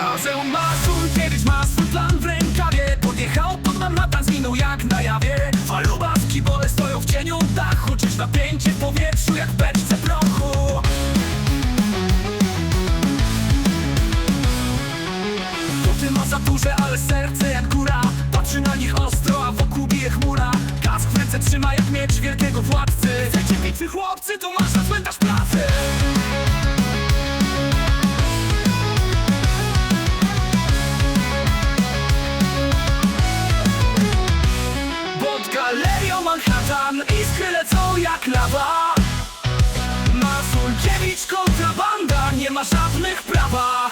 Karzeł Mazurkiewicz ma swój plan w rękawie. Podjechał pod Manhattan, zginął jak na jawie. Faluba w kibole stoją w cieniu dachu. Czyż napięcie w powietrzu jak beczce prochu? Buty ma za duże, ale serce jak góra. Patrzy na nich ostro, a wokół bije chmura. Kask w ręce trzyma jak miecz wielkiego władcy. Chcecie bitwy chłopcy, to masz ma żadnych prawa.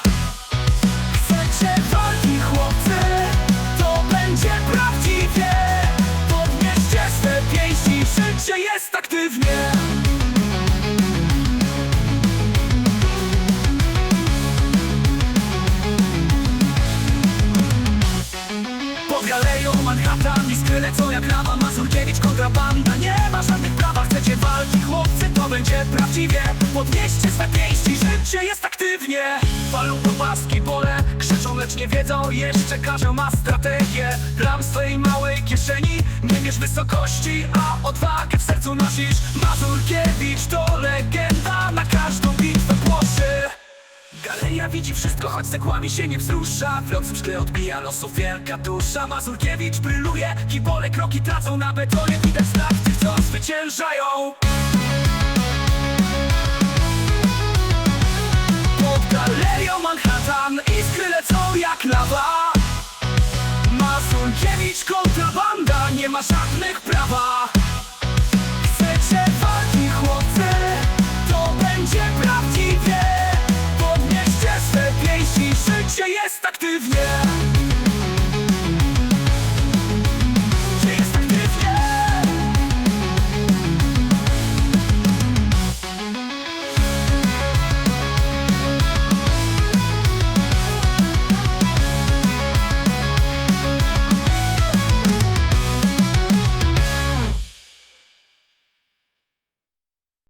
Chcecie walki chłopcy, to będzie prawdziwie. Podnieście swe pięści, życie jest aktywnie Iskry lecą jak lawa Mazurkiewicz kontrabanda. Nie ma żadnych prawa, chcecie walki chłopcy To będzie prawdziwie. Podnieście swe pięści, życie jest aktywnie. Palą do łaski pole Krzyczą lecz nie wiedzą Jeszcze każą ma strategię. W swojej małej kieszeni Nie mierz wysokości, a odwagę w sercu nosisz. Mazurkiewicz to widzi wszystko, choć sekłami się nie wzrusza. W locym szkle odbija losów wielka dusza. Mazurkiewicz bryluje, kibole kroki tracą na betonie. Widać znak tych, co zwyciężają. Pod galerią Manhattan iskry lecą jak lawa. Mazurkiewicz kontrabanda, nie ma żadnych prawa.